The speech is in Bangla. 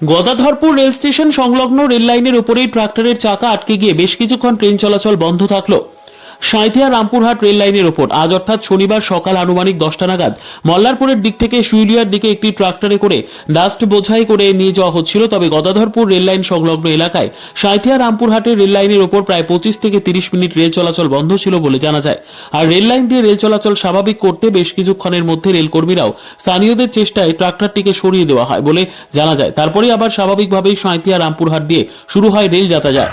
গদাধরপুর রেল স্টেশন সংলগ্ন রেল লাইনের উপরেই ট্রাক্টরের চাকা আটকে গিয়ে বেশ কিছুক্ষণ ট্রেন চলাচল বন্ধ থাকল। সাঁইথিয়া রামপুরহাট রেল লাইনের ওপর। আজ অর্থাৎ শনিবার সকাল আনুমানিক দশটা নাগাদ মল্লারপুরের দিক থেকে শুইলিয়ার দিকে একটি ট্রাক্টরে করে ডাস্ট বোঝাই করে নিয়ে যাওয়া হচ্ছিল, তবে গদাধরপুর রেল লাইন সংলগ্ন এলাকায় সাঁইথিয়া রামপুরহাটের রেল লাইনের ওপর প্রায় পঁচিশ থেকে তিরিশ মিনিট রেল চলাচল বন্ধ ছিল বলে জানা যায়। আর রেল লাইন দিয়ে রেল চলাচল স্বাভাবিক করতে বেশ কিছুক্ষণের মধ্যে রেলকর্মীরাও স্থানীয়দের চেষ্টায় ট্রাক্টরটিকে সরিয়ে দেওয়া হয় বলে জানা যায়। তারপরে আবার স্বাভাবিকভাবেই সাঁইথিয়া রামপুরহাট দিয়ে শুরু হয় রেল যাতায়াত।